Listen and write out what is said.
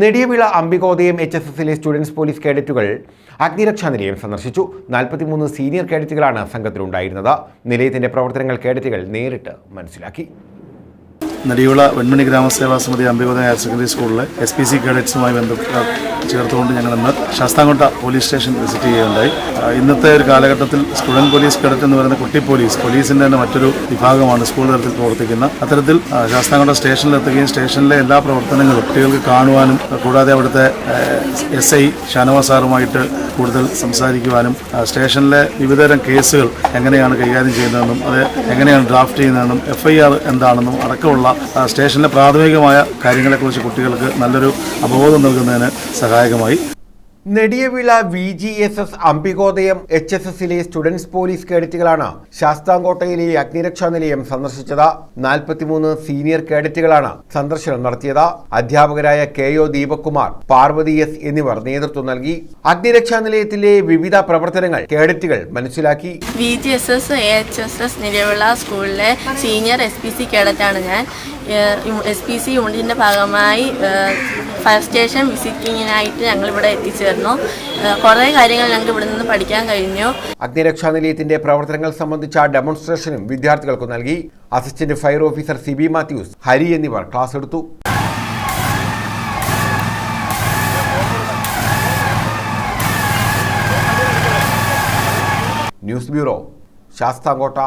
Nediyavila Ambikodayam H S എസിലെ students police കേഡറ്റുകൾ അഗ്നിരക്ഷാ നിലയം സന്ദർശിച്ചു. നാൽപ്പത്തിമൂന്ന് സീനിയർ കേഡറ്റുകളാണ് സംഘത്തിലുണ്ടായിരുന്നത്. നിലയത്തിന്റെ പ്രവർത്തനങ്ങൾ കേഡറ്റുകൾ നേരിട്ട് മനസ്സിലാക്കി. നടിയുള്ള വെൺമണി ഗ്രാമസേവാ സമിതി അംബികോദയ ഹയർ സെക്കൻഡറി സ്കൂളിലെ എസ് പി സി കേഡറ്റ്സുമായി ബന്ധപ്പെട്ട് ചേർത്തുകൊണ്ട് ഞങ്ങൾ ഇന്ന് ശാസ്താംകോട്ട പോലീസ് സ്റ്റേഷൻ വിസിറ്റ് ചെയ്യുകയുണ്ടായി. ഇന്നത്തെ ഒരു കാലഘട്ടത്തിൽ സ്റ്റുഡന്റ് പോലീസ് കേഡറ്റ് എന്ന് പറയുന്ന കുട്ടി പോലീസ് പോലീസിന്റെ തന്നെ മറ്റൊരു വിഭാഗമാണ് സ്കൂൾ തലത്തിൽ പ്രവർത്തിക്കുന്ന. അത്തരത്തിൽ ശാസ്താംകോട്ട സ്റ്റേഷനിലെത്തുകയും സ്റ്റേഷനിലെ എല്ലാ പ്രവർത്തനങ്ങളും കുട്ടികൾക്ക് കാണുവാനും കൂടാതെ അവിടുത്തെ എസ് ഐ ഷാനവാസ് സാറുമായിട്ട് കൂടുതൽ സംസാരിക്കുവാനും സ്റ്റേഷനിലെ വിവിധതരം കേസുകൾ എങ്ങനെയാണ് കൈകാര്യം ചെയ്യുന്നതെന്നും അത് എങ്ങനെയാണ് ഡ്രാഫ്റ്റ് ചെയ്യുന്നതെന്നും എഫ് ഐ ആർ എന്താണെന്നും അടക്കമുള്ള സ്റ്റേഷനിലെ പ്രാഥമികമായ കാര്യങ്ങളെക്കുറിച്ച് കുട്ടികൾക്ക് നല്ലൊരു അവബോധം നൽകുന്നതിന് സഹായകമായി. Nediyavila V G S S Ambikodayam H S എസിലെ സ്റ്റുഡൻസ് പോലീസ് കേഡറ്റുകളാണ് ശാസ്താംകോട്ടയിലെ അഗ്നിരക്ഷാ നിലയം സന്ദർശിച്ചത്. നാൽപ്പത്തിമൂന്ന് സീനിയർ കേഡറ്റുകളാണ് സന്ദർശനം നടത്തിയത്. അധ്യാപകരായ K O Deepakumar Parvathi S എന്നിവർ നേതൃത്വം നൽകി. അഗ്നിരക്ഷാ നിലയത്തിലെ വിവിധ പ്രവർത്തനങ്ങൾ കേഡറ്റുകൾ മനസ്സിലാക്കി. V G S S H S S Nilavila സ്കൂളിലെ സീനിയർ എസ് പി സി കേഡറ്റാണ് ഞാൻ. എസ് പി സി യൂണിറ്റിന്റെ ഭാഗമായി ഫയർ സ്റ്റേഷൻ വിസിറ്റിങ്ങിനായിട്ട് ഞങ്ങൾ ഇവിടെ എത്തിച്ചേർന്നു കുറേ കാര്യങ്ങൾ ഞങ്ങൾക്ക് ഇവിടെ നിന്ന് പഠിക്കാൻ കഴിഞ്ഞു. അഗ്നിരക്ഷാ നിലയത്തിന്റെ പ്രവർത്തനങ്ങൾ സംബന്ധിച്ച ഡെമോൺസ്ട്രേഷനും വിദ്യാർത്ഥികൾക്ക് നൽകി. Assistant fire officer C B Mathews Hari എന്നിവർ ക്ലാസ് എടുത്തു. News bureau Sasthamkotta.